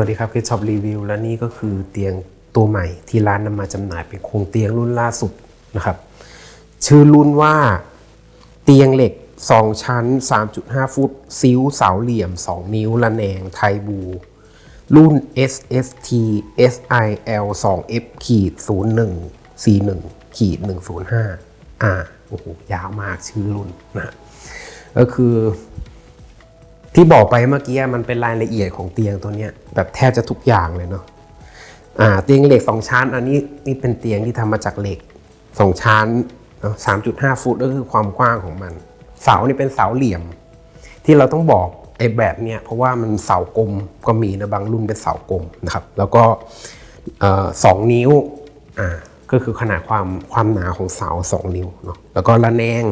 วัสดีครับคิดช็อปรีวิวและนี่ก็คือเตียงตัวใหม่ที่ร้านนำมาจำหน่ายเป็นโครงเตียงรุ่นล่าสุดนะครับ ชื่อรุ่นว่าเตียงเหล็ก 2 ชั้น 3.5 ฟุต ซิ้วเสาเหลี่ยม 2 นิ้วระแนงไทบู รุ่น SST SIL 2 F ขีด01 41ขีด105อ่าโอ้โหยาวมากชื่อรุ่นนะก็คือ ที่บอกไปเมื่อกี้มันเป็นรายละเอียดของเตียงตัวเนี้ยแบบแทบจะทุกอย่างเลยเนาะอ่าเตียงเหล็กสองชั้น อันนี้นี่เป็นเตียงที่ทำมาจากเหล็กสองชั้นสามจุดห้าฟุตก็คือความกว้างของมัน เสานี่เป็นเสาเหลี่ยม ที่เราต้องบอกไอ้แบบเนี้ยเพราะว่ามันเสากลมก็มีนะบางรุ่นเป็นเสากลมนะครับ แล้วก็สองนิ้วอ่าก็คือขนาดความความหนาของเสาสองนิ้วเนาะแล้วก็ระแนง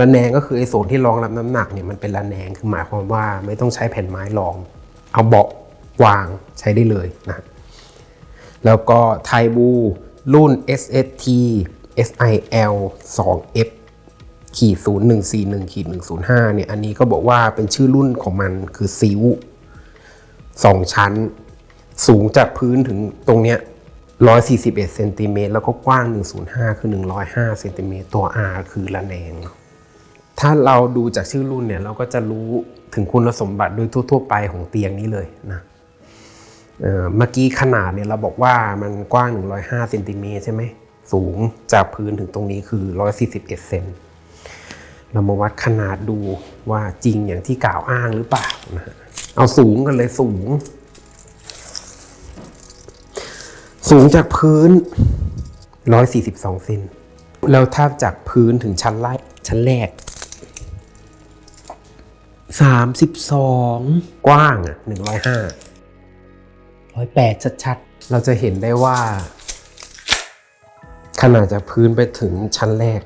ระแนงก็คือไอ้โซนที่รองรับน้ำหนักเนี่ยมันเป็นระแนงคือหมายความว่าไม่ต้องใช้แผ่นไม้รอง เอาเบาะวางใช้ได้เลยนะแล้วก็ไทบูรุ่น SST SIL 2F ขีด0141ขีด105เนี่ยอันนี้ก็บอกว่าเป็นชื่อรุ่นของมันคือซิวสองชั้น สูงจากพื้นถึงตรงเนี้ย141เซนติเมตรแล้วก็กว้าง 105 คือ 105เซนติเมตรตัว R คือระแนง ถ้าเราดูจากชื่อรุ่นเนี่ยเราก็จะรู้ถึงคุณสมบัติโดยทั่ว ๆ ไปของเตียงนี้เลยนะเเมื่อกี้ขนาดเนี่ยเราบอกว่ามันกว้าง 105เซนติเมตรใช่ไหมสูงจากพื้นถึงตรงนี้คือ 141เซนเรามาวัดขนาดดูว่าจริงอย่างที่กล่าวอ้างหรือเปล่านะฮะเอาสูงกันเลยสูง สูงจากพื้น 142เซนแล้วถ้าจากพื้นถึงชั้นแรกชั้นแรก 32กว้างอะ105ร้อยแปดชัดๆ เราจะเห็นได้ว่า ขนาดจากพื้นไปถึงชั้นแรก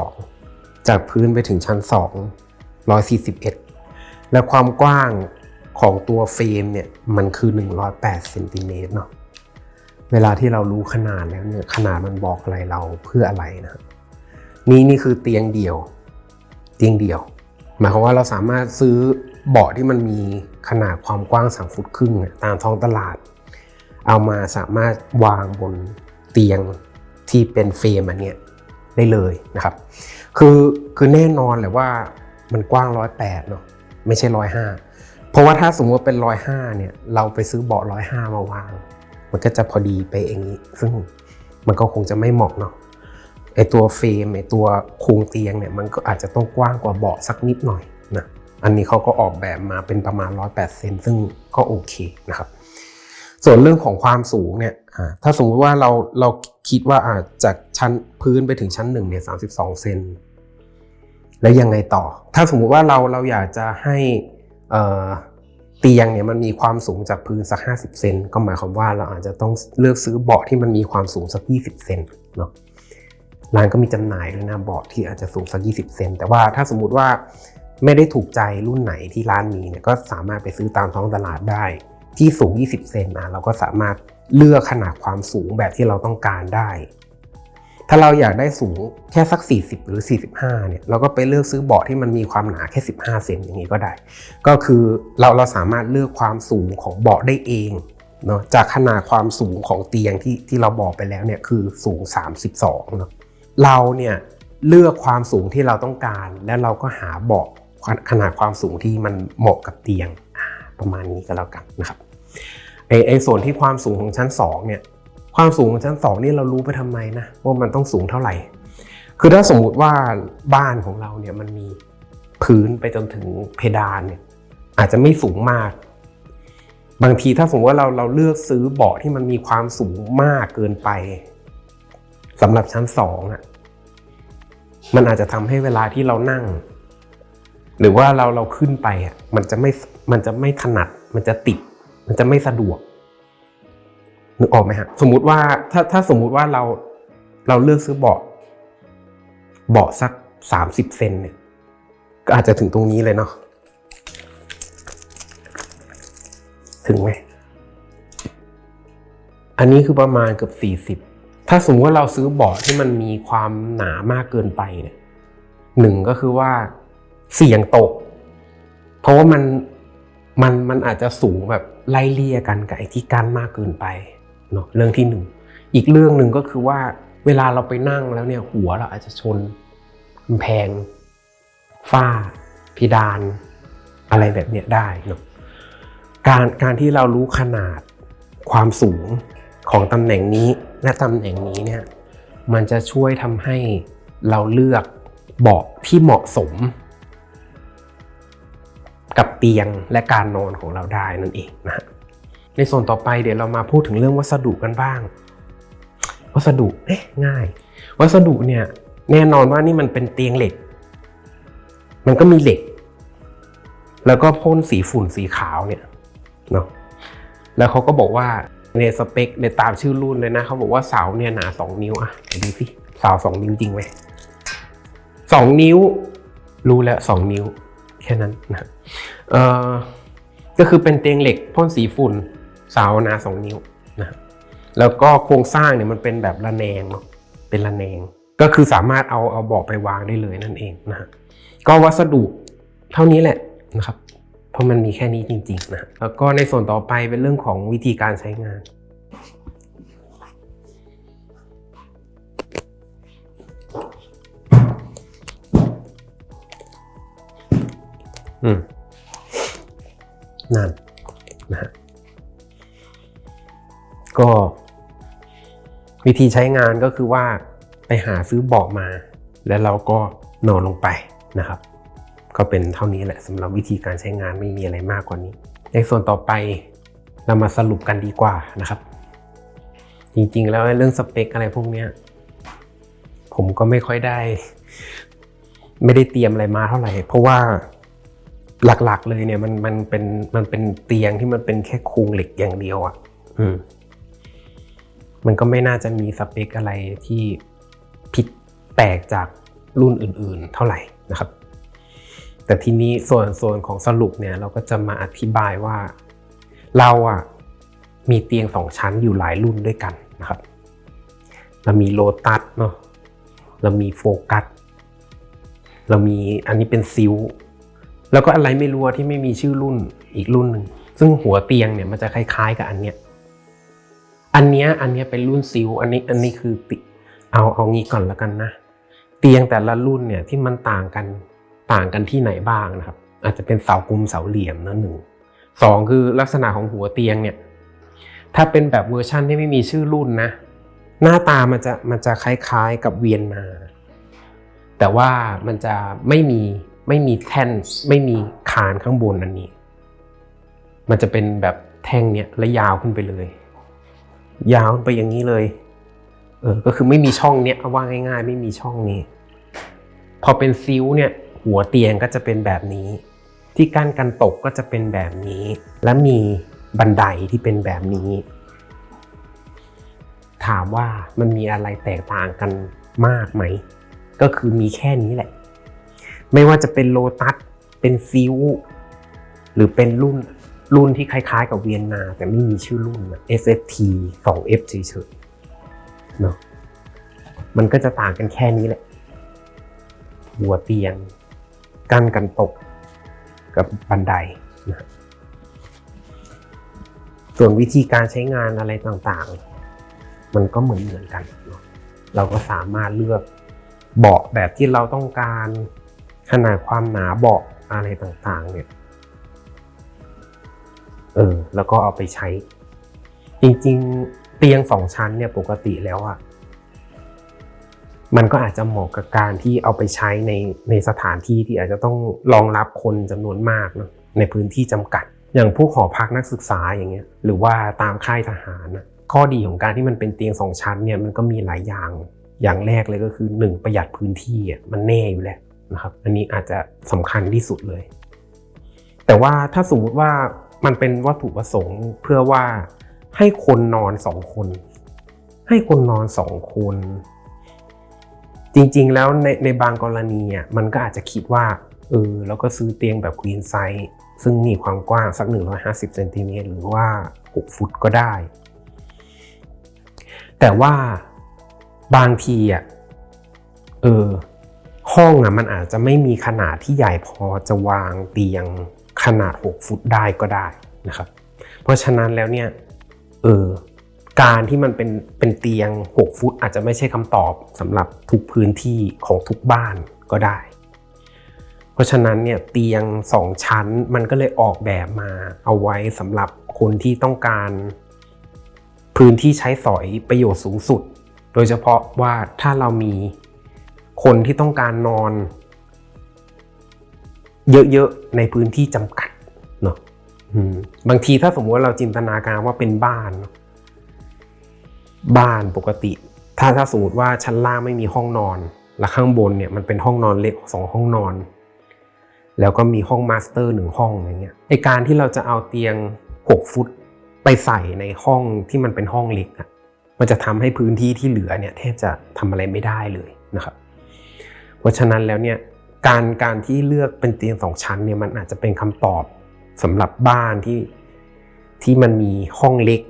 32จากพื้นไปถึงชั้น2 141และความกว้างของตัวเฟรมเนี่ยมันคือ108เซนติเมตรเนาะเวลาที่เรารู้ขนาดแล้วเนี่ยขนาดมันบอกอะไรเราเพื่ออะไรนะครับนี่นี่คือเตียงเดี่ยว เตียงเดี่ยว หมายความว่าเราสามารถซื้อเบาะที่มันมีขนาดความกว้างสามฟุตครึ่งเนี่ยตามท้องตลาด เอามาสามารถวางบนเตียงที่เป็นเฟรมอันเนี้ยได้เลยนะครับ คือคือแน่นอนแหละว่ามันกว้างร้อยแปดเนาะไม่ใช่ร้อยห้าเพราะว่าถ้าสมมติว่าเป็นร้อยห้าเนี่ยเราไปซื้อเบาะร้อยห้ามาวาง มันก็จะพอดีไปเองนี้ซึ่งมันก็คงจะไม่เหมาะเนาะ ไอตัวเฟรมไอตัวโครงเตียงเนี่ยมันก็อาจจะต้องกว้างกว่าเบาะสักนิดหน่อยนะอันนี้เขาก็ออกแบบมาเป็นประมาณ 108เซนซึ่งก็โอเคนะครับส่วนเรื่องของความสูงเนี่ยถ้าสมมติว่าเราเราคิดว่าอาจจากชั้นพื้นไปถึงชั้นหนึ่งเนี่ย32เซนแล้วยังไงต่อ ถ้าสมมุติว่าเราเราอยากจะให้เอ่อเตียงเนี่ยมันมีความสูงจากพื้นสัก 50 เซนก็หมายความว่าเราอาจจะต้องเลือกซื้อเบาะที่มันมีความสูงสัก 20 เซนเนาะ ร้านก็มีจำหน่ายด้วยนะเบาะที่อาจจะสูงสัก20 เซนแต่ว่าถ้าสมมุติว่าไม่ได้ถูกใจรุ่นไหนที่ร้านมีเนี่ยก็สามารถไปซื้อตามท้องตลาดได้ ที่สูง 20 เซนนะเราก็สามารถเลือกขนาดความสูงแบบที่เราต้องการได้ ถ้าเราอยากได้สูงแค่สัก 40 หรือ 45 เนี่ยเราก็ไปเลือกซื้อเบาะที่มันมีความหนาแค่ 15 เซนอย่างนี้ก็ได้ ก็คือเราเราสามารถเลือกความสูงของเบาะได้เองเนาะจากขนาดความสูงของเตียงที่ที่เราบอกไปแล้วเนี่ยคือสูง 32เนาะ เราเนี่ยเลือกความสูงที่เราต้องการ แล้วเราก็หาเบาะขนาดความสูงที่มันเหมาะกับเตียงประมาณนี้ก็แล้วกันนะครับไอไอส่วนที่ความสูงของชั้น2เนี่ยความสูงของชั้น2นี่เรารู้ไปทำไมนะว่ามันต้องสูงเท่าไหร่ คือถ้าสมมุติว่าบ้านของเราเนี่ยมันมีพื้นไปจนถึงเพดานเนี่ยอาจจะไม่สูงมาก บางทีถ้าสมมติว่าเราเราเลือกซื้อเบาะที่มันมีความสูงมากเกินไป สำหรับชั้นสองอะมันอาจจะทำให้เวลาที่เรานั่ง หรือว่าเราเราขึ้นไปอะมันจะไม่มันจะไม่ถนัด มันจะติด มันจะไม่สะดวกนึกออกไหมฮะสมมุติว่าถ้าถ้าสมมุติว่าเราเราเลือกซื้อเบาะเบาะสักสามสิบเซนเนี่ย ก็อาจจะถึงตรงนี้เลยเนาะถึงไหมอันนี้คือประมาณเกือบสี่สิบ ถ้าสมมติว่าเราซื้อเบาะที่มันมีความหนามากเกินไปเนี่ยหนึ่งก็คือว่าเสี่ยงตก เพราะว่ามันมันมันอาจจะสูงแบบไล่เลี่ยกันกับไอ้ที่กั้นมากเกินไปเนาะเรื่องที่หนึ่งอีกเรื่องหนึ่งก็คือว่าเวลาเราไปนั่งแล้วเนี่ยหัวเราอาจจะชนกำแพงฝ้าเพดาน อะไรแบบเนี้ยได้เนาะการการที่เรารู้ขนาดความสูง ของตำแหน่งนี้และตำแหน่งนี้เนี่ยมันจะช่วยทำให้เราเลือกเบาะที่เหมาะสม กับเตียงและการนอนของเราได้นั่นเองนะฮะในส่วนต่อไปเดี๋ยวเรามาพูดถึงเรื่องวัสดุกันบ้าง วัสดุเอ๊ะง่าย วัสดุเนี่ยแน่นอนว่านี่มันเป็นเตียงเหล็ก มันก็มีเหล็ก แล้วก็พ่นสีฝุ่นสีขาวเนี่ยเนาะแล้วเขาก็บอกว่า ในสเปคในตามชื่อรุ่นเลยนะเขาบอกว่าเสาเนี่ยหนาสองนิ้วอะดูสิเสาสองนิ้วจริงไหมสองนิ้ว รู้แล้วสองนิ้ว แค่นั้นนะเอ่อก็คือเป็นเตียงเหล็กพ่นสีฝุ่นเสาหนาสองนิ้วนะแล้วก็โครงสร้างเนี่ยมันเป็นแบบระแนงเนาะเป็นระแนง ก็คือสามารถเอาเอาเบาะไปวางได้เลยนั่นเองนะก็วัสดุเท่านี้แหละนะครับ ราะมันมีแค่นี้จริงๆนะแล้วก็ในส่วนต่อไปเป็นเรื่องของวิธีการใช้งาน อืมนั่นนะฮะก็วิธีใช้งานก็คือว่าไปหาซื้อเบาะมา แล้วเราก็นอนลงไปนะครับ ก็เป็นเท่านี้แหละสำหรับวิธีการใช้งานไม่มีอะไรมากกว่านี้ ในส่วนต่อไปเรามาสรุปกันดีกว่านะครับ จริงๆ แล้วเรื่องสเปคอะไรพวกเนี้ยผมก็ไม่ค่อยได้ ไม่ได้เตรียมอะไรมาเท่าไหร่ เพราะว่าหลักๆ เลยเนี่ยมันมันเป็นมันเป็นเตียงที่มันเป็นแค่โครงเหล็กอย่างเดียวอะ่ะ อืม มันก็ไม่น่าจะมีสเปคอะไรที่ผิดแปลกจากรุ่นอื่น ๆ เท่าไหร่นะครับ แต่ทีนี้ส่วนส่วนของสรุปเนี่ยเราก็จะมาอธิบายว่าเราอะมีเตียงสองชั้นอยู่หลายรุ่นด้วยกันนะครับเรามีโลตัสเนาะเรามีโฟกัสเรามีอันนี้เป็นซิลแล้วก็อะไรไม่รู้ที่ไม่มีชื่อรุ่นอีกรุ่นหนึ่งซึ่งหัวเตียงเนี่ยมันจะคล้ายๆกับอันเนี้ยอันเนี้ยอันเนี้ยเป็นรุ่นซิลอันนี้อันนี้คือติเอาเอางี้ก่อนแล้วกันนะ เตียงแต่ละรุ่นเนี่ยที่มันต่างกัน ต่างกันที่ไหนบ้างนะครับ อาจจะเป็นเสากลมเสาเหลี่ยมนะหนึ่งสองคือลักษณะของหัวเตียงเนี่ยถ้าเป็นแบบเวอร์ชั่นที่ไม่มีชื่อรุ่นนะ หน้าตามันจะมันจะคล้ายๆกับเวียนนา แต่ว่ามันจะไม่มีไม่มีแท่นไม่มีคานข้างบนอันนี้ มันจะเป็นแบบแท่งเนี้ยและยาวขึ้นไปเลย ยาวไปอย่างนี้เลยเออก็คือไม่มีช่องเนี้ยว่าง่าย ๆ ไม่มีช่องนี้ พอเป็นซิวเนี่ย หัวเตียงก็จะเป็นแบบนี้ ที่กั้นกันตกก็จะเป็นแบบนี้ และมีบันไดที่เป็นแบบนี้ ถามว่ามันมีอะไรแตกต่างกันมากไหม ก็คือมีแค่นี้แหละ ไม่ว่าจะเป็นโลตัสเป็นซิวหรือเป็นรุ่นรุ่นที่คล้ายๆ กับเวียนนา แต่ไม่มีชื่อรุ่นอะ SFT 2F เฉยๆเนาะมันก็จะต่างกันแค่นี้แหละหัวเตียง กั้นกันตกกับบันไดนะส่วนวิธีการใช้งานอะไรต่างๆ มันก็เหมือนเหมือนกันเนาะเราก็สามารถเลือกเบาะแบบที่เราต้องการขนาดความหนาเบาะอะไรต่างๆ เนี่ย เออ แล้วก็เอาไปใช้ จริง ๆ เตียงสองชั้นเนี่ยปกติแล้วอะ มันก็อาจจะเหมาะกับการที่เอาไปใช้ในในสถานที่ที่อาจจะต้องรองรับคนจำนวนมากเนอะในพื้นที่จำกัด อย่างพวกหอพักนักศึกษาอย่างเงี้ยหรือว่าตามค่ายทหารนะข้อดีของการที่มันเป็นเตียงสองชั้นเนี่ยมันก็มีหลายอย่างอย่างแรกเลยก็คือหนึ่งประหยัดพื้นที่อะมันแน่อยู่แล้วนะครับ อันนี้อาจจะสำคัญที่สุดเลย แต่ว่าถ้าสมมติว่ามันเป็นวัตถุประสงค์เพื่อว่าให้คนนอนสองคน ให้คนนอนสองคน จริงๆ แล้วในในบางกรณีอะมันก็อาจจะคิดว่าเออเราก็ซื้อเตียงแบบ queen size ซึ่งมีความกว้างสัก 150เซนติเมตรหรือว่า 6 ฟุตก็ได้ แต่ว่าบางทีอะเออห้องอะมันอาจจะไม่มีขนาดที่ใหญ่พอจะวางเตียงขนาด 6 ฟุตได้ก็ได้นะครับ เพราะฉะนั้นแล้วเนี่ยเออ การที่มันเป็นเป็นเตียง 6 ฟุต อาจจะไม่ใช่คำตอบสำหรับทุกพื้นที่ของทุกบ้านก็ได้ เพราะฉะนั้นเนี่ยเตียง 2 ชั้นมันก็เลยออกแบบมาเอาไว้สำหรับคนที่ต้องการพื้นที่ใช้สอยประโยชน์สูงสุด โดยเฉพาะว่าถ้าเรามีคนที่ต้องการนอน เยอะๆ ในพื้นที่จำกัดเนาะบางทีถ้าสมมติว่าเราจินตนาการว่าเป็นบ้านเนอะ บ้านปกติ ถ้าถ้าสมมติว่าชั้นล่างไม่มีห้องนอน และข้างบนเนี่ยมันเป็นห้องนอนเล็กสองห้องนอน แล้วก็มีห้องมาสเตอร์หนึ่งห้องอย่างเงี้ยไอการที่เราจะเอาเตียง 6 ฟุตไปใส่ในห้องที่มันเป็นห้องเล็กอะมันจะทำให้พื้นที่ที่เหลือเนี่ยแทบจะทำอะไรไม่ได้เลยนะครับ เพราะฉะนั้นแล้วเนี่ยการการที่เลือกเป็นเตียงสองชั้นเนี่ยมันอาจจะเป็นคำตอบสำหรับบ้านที่ที่มันมีห้องเล็ก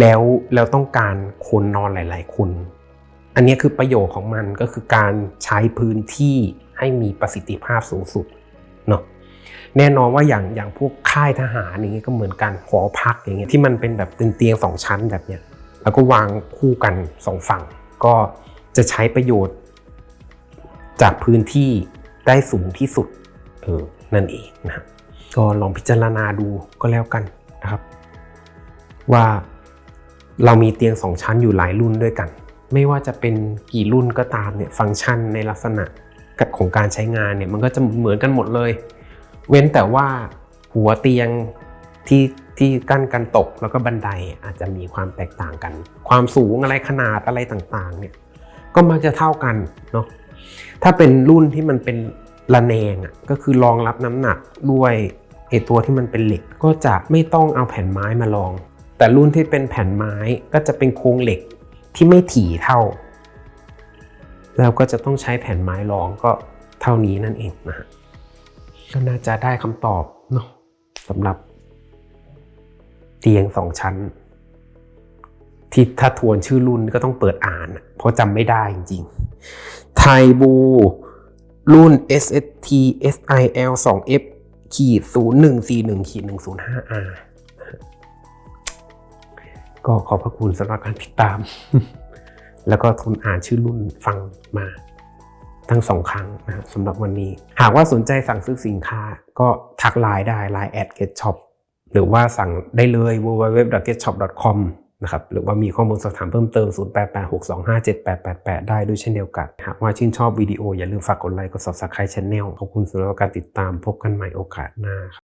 แล้วแล้วต้องการคนนอนหลาย ๆ คน อันนี้คือประโยชน์ของมันก็คือการใช้พื้นที่ให้มีประสิทธิภาพสูงสุดเนาะแน่นอนว่าอย่างอย่างพวกค่ายทหารอย่างเงี้ยก็เหมือนกันหอพักอย่างเงี้ยที่มันเป็นแบบเป็นเตียงสองชั้นแบบเนี้ยแล้วก็วางคู่กันสองฝั่ง ก็จะใช้ประโยชน์ จากพื้นที่ได้สูงที่สุดเออนั่นเองนะครับก็ลองพิจารณาดูก็แล้วกันนะครับ ว่า เรามีเตียงสองชั้นอยู่หลายรุ่นด้วยกัน ไม่ว่าจะเป็นกี่รุ่นก็ตามเนี่ยฟังก์ชันในลักษณะของการใช้งานเนี่ยมันก็จะเหมือนกันหมดเลย เว้นแต่ว่าหัวเตียงที่ที่กั้นกันตกแล้วก็บันไดอาจจะมีความแตกต่างกัน ความสูงอะไรขนาดอะไรต่างๆเนี่ยก็มักจะเท่ากันเนาะถ้าเป็นรุ่นที่มันเป็นระแนงอะก็คือรองรับน้ำหนักด้วยไอตัวที่มันเป็นเหล็กก็จะไม่ต้องเอาแผ่นไม้มารอง แต่รุ่นที่เป็นแผ่นไม้ก็จะเป็นโครงเหล็กที่ไม่ถี่เท่า แล้วก็จะต้องใช้แผ่นไม้รองก็เท่านี้นั่นเองนะฮะก็น่าจะได้คำตอบเนาะสำหรับเตียงสองชั้น ที่ถ้าทวนชื่อรุ่นก็ต้องเปิดอ่าน เพราะจำไม่ได้จริงๆ ไทบู รุ่น SST SIL 2 F ขีด0141ขีด 105R ก็ขอบพระคุณสำหรับการติดตาม แล้วก็ทุนอ่านชื่อรุ่นฟังมาทั้งสองครั้งนะครับสำหรับวันนี้ หากว่าสนใจสั่งซื้อสินค้าก็ทักไลน์ได้ไลน์แอด get shop หรือว่าสั่งได้เลย www.getshop.com นะครับหรือว่ามีข้อมูลสอบถามเพิ่มเติม 0886257888 ได้ด้วยเช่นเดียวกัน หากว่าชื่นชอบวิดีโออย่าลืมฝากกดไลค์กด subscribe channel ขอบคุณสำหรับการติดตามพบกันใหม่โอกาสหน้า